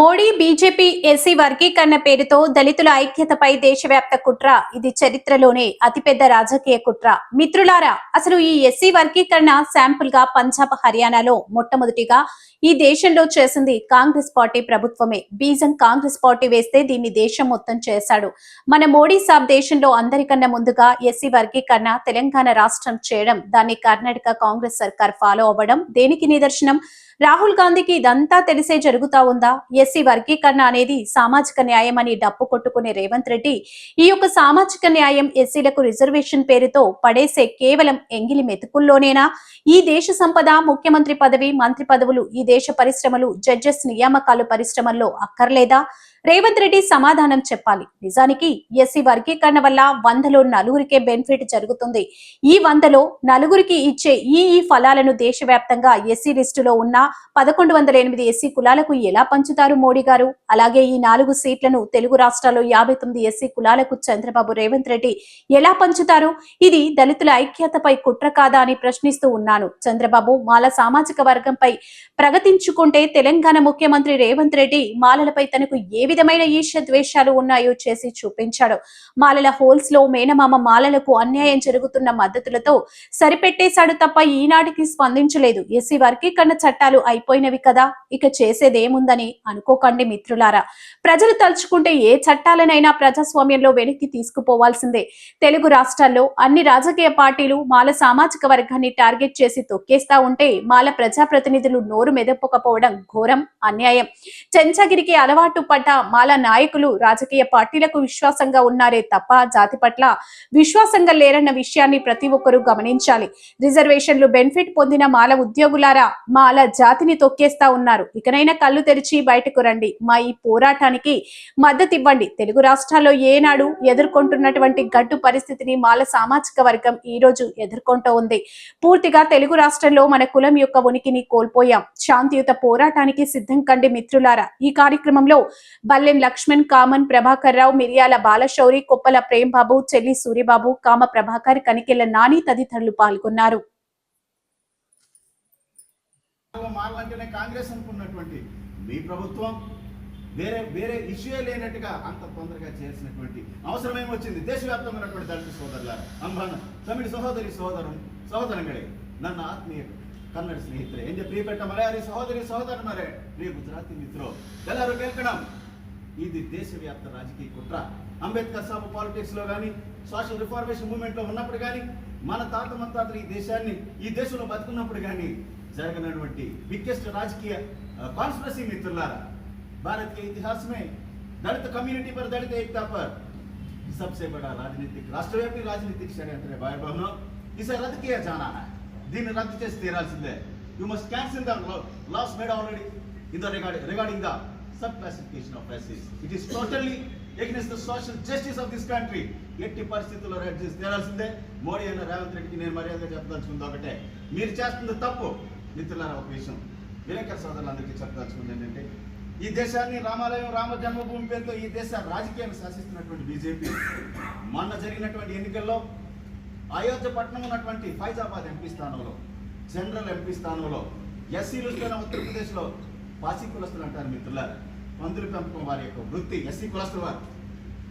Modi BJP SC వర్గీకరణ పేరుతో దళితుల ఐక్యతపై దేశవ్యాప్త కుట్ర. ఇది చరిత్రలోనే అతిపెద్ద రాజకీయ కుట్ర. మిత్రులారా అసలు ఈ ఎస్సీ వర్గీకరణ శాంపుల్గా పంజాబ్ హర్యానాలో మొట్టమొదటిగా ఈ దేశంలో చేసింది కాంగ్రెస్ పార్టీ ప్రభుత్వమే. బీజం కాంగ్రెస్ పార్టీ వేస్తే దీన్ని దేశం మొత్తం చేశాడు. మన మోడీ సాబ్ దేశంలో అందరికన్నా ముందుగా ఎస్సీ వర్గీకరణ తెలంగాణ రాష్ట్రం చేయడం దాన్ని కర్ణాటక కాంగ్రెస్ సర్కార్ ఫాలో అవ్వడం దేనికి నిదర్శనం? రాహుల్ గాంధీకి ఇదంతా తెలిసే జరుగుతా ఉందా? ఎస్సీ వర్గీకరణ అనేది సామాజిక న్యాయం అని డప్పు కొట్టుకునే రేవంత్ రెడ్డి ఈ యొక్క సామాజిక న్యాయం ఎస్సీలకు రిజర్వేషన్ పేరుతో పడేసే కేవలం ఎంగిలి మెతుకుల్లోనేనా? ఈ దేశ సంపద ముఖ్యమంత్రి పదవి మంత్రి పదవులు ఈ దేశ పరిశ్రమలు జడ్జెస్ నియామకాలు పరిశ్రమల్లో అక్కర్లేదా? రేవంత్ రెడ్డి సమాధానం చెప్పాలి. నిజానికి ఎస్సీ వర్గీకరణ వల్ల వందలో నలుగురికే బెనిఫిట్ జరుగుతుంది. ఈ వందలో నలుగురికి ఇచ్చే ఈ ఈ ఫలాలను దేశవ్యాప్తంగా ఎస్సీ లిస్టులో ఉన్న పదకొండు వందల ఎనిమిది ఎస్సీ కులాలకు ఎలా పంచుతారు మోడీ గారు? అలాగే ఈ నాలుగు సీట్లను తెలుగు రాష్ట్రాల్లో యాభై తొమ్మిది ఎస్సీ కులాలకు చంద్రబాబు రేవంత్ రెడ్డి ఎలా పంచుతారు? ఇది దళితుల ఐక్యతపై కుట్ర కాదా అని ప్రశ్నిస్తూ ఉన్నాను. చంద్రబాబు మాల సామాజిక వర్గంపై ప్రగతించుకుంటే తెలంగాణ ముఖ్యమంత్రి రేవంత్ రెడ్డి మాలలపై తనకు ఏ విధమైన ఈర్ష్య ద్వేషాలు ఉన్నాయో చేసి చూపించాడు. మాలల హోల్స్లో మేనమామ మాలలకు అన్యాయం జరుగుతున్న మద్దతులతో సరిపెట్టేశాడు తప్ప ఈనాటికి స్పందించలేదు. ఎస్సీ వర్గీకరణ చట్టాలు అయిపోయినవి కదా? ఇక చేసేదేముందని అనుకోకండి మిత్రులారా. ప్రజలు తలుచుకుంటే ఏ చట్టాలనైనా ప్రజాస్వామ్యంలో వెనక్కి తీసుకుపోవాల్సిందే. తెలుగు రాష్ట్రాల్లో అన్ని రాజకీయ పార్టీలు మాల సామాజిక వర్గాన్ని టార్గెట్ చేసి తొక్కేస్తా ఉంటే మాల ప్రజాప్రతినిధులు నోరు మెదపకపోవడం ఘోరం అన్యాయం. చెంచగిరికి అలవాటు పడ్డ మాల నాయకులు రాజకీయ పార్టీలకు విశ్వాసంగా ఉన్నారే తప్ప జాతి పట్ల విశ్వాసంగా లేరన్న విషయాన్ని ప్రతి ఒక్కరూ గమనించాలి. రిజర్వేషన్లు బెనిఫిట్ పొందిన మాల ఉద్యోగులారా మాల జాతిని తొక్కేస్తా ఉన్నారు. ఇకనైనా కళ్ళు తెరిచి బయటకు రండి. మా ఈ పోరాటానికి మద్దతు ఇవ్వండి తెలుగు రాష్ట్రాల్లో ఏనాడు ఎదుర్కొంటున్నటువంటి గడ్డు పరిస్థితిని మాల సామాజిక వర్గం ఈ రోజు ఎదుర్కొంటూ ఉంది. పూర్తిగా తెలుగు రాష్ట్రంలో మన కులం యొక్క ఉనికిని కోల్పోయాం. శాంతియుత పోరాటానికి సిద్ధం కండి మిత్రులారా. ఈ కార్యక్రమంలో బల్లెం లక్ష్మణ్ కామన్ ప్రభాకర్ రావు మిరియాల బాలశౌరి కొప్పల ప్రేమ్ బాబు చెల్లి సూరిబాబు కామ ప్రభాకర్ కనికెళ్ళ నాని తదితరులు పాల్గొన్నారు. మారంటేనే కాంగ్రెస్ అనుకున్నటువంటి మీ ప్రభుత్వం వేరే వేరే ఇష్యూ లేనట్టుగా అంత తొందరగా చేయాల్సినటువంటి అవసరం ఏమొచ్చింది దేశవ్యాప్తమైనటువంటి దళిత సోదరులారా ಅಂಬಾನ ತಮಿಳು ಸಹೋದರಿ ಸಹೋದರು ಸಹೋದರಗಳೇ ನನ್ನ ಆತ್ಮೀಯ ಕನ್ನಡ ಸ್ನೇಹಿತರೆ ಎಂದೆ ಪ್ರಿಯಪಟ್ಟ ಮಲಯಾಳಿ ಸಹೋದರಿ ಸಹೋದರನರೇ ಪ್ರಿಯ ಗುಜರಾತಿ ಮಿತ್ರರು ಎಲ್ಲರೂ ಕೇಳ್ಕಣం ఇది దేశవ్యాప్త రాజకీయ కుట్ర అంబేద్కర్ సాబు పాలిటిక్స్ లో కానీ సోషల్ రిఫార్మేషన్ మూవ్మెంట్ లో ఉన్నప్పుడు కానీ మన తాత ముత్తాతలు ఈ దేశాన్ని ఈ దేశంలో బతుకున్నప్పుడు కానీ జరగనటువంటి బిగ్గెస్ట్ రాజకీయ కాన్స్పిరసీ మిత్రులారా भारत के इतिहास में दलित कम्युनिटी पर दलित एकता पर सबसे बड़ा राजनीतिक राष्ट्रव्यापी राजनीतिक षड्यंत्र है भाई बहनों इसे रद्द किया जाना है दिन रद्द చేసి తీరాల్సిందే you must cancel the laws made already in the regarding regarding the sub classification of ఎస్సీస్ it is totally against the social justice of this country ఎట్టి పరిస్థితుల్లో రద్దు చేసి తీరాల్సిందే మోడీ అయిన రేవంత్ రెడ్డికి నేను మర్యాదగా చెప్పదలుచుకుంది ఒకటే మీరు చేస్తుంది తప్పు మిత్రులారా ఒక విషయం. విలేకర్ సోదరులందరికీ చెప్పదలుచుకుంది ఏంటంటే ఈ దేశాన్ని రామాలయం రామ జన్మభూమి పేరుతో ఈ దేశ రాజకీయాన్ని శాసిస్తున్నటువంటి బీజేపీ మొన్న జరిగినటువంటి ఎన్నికల్లో అయోధ్య పట్టణం ఉన్నటువంటి ఫైజాబాద్ ఎంపీ స్థానంలో జనరల్ ఎంపీ స్థానంలో ఎస్సీలు వస్తున్న ఉత్తరప్రదేశ్లో పాసి కులస్తులు అంటారు మిత్రులారా. పందులు పెంపకం వారి యొక్క వృత్తి ఎస్సీ కులస్తుల వారు.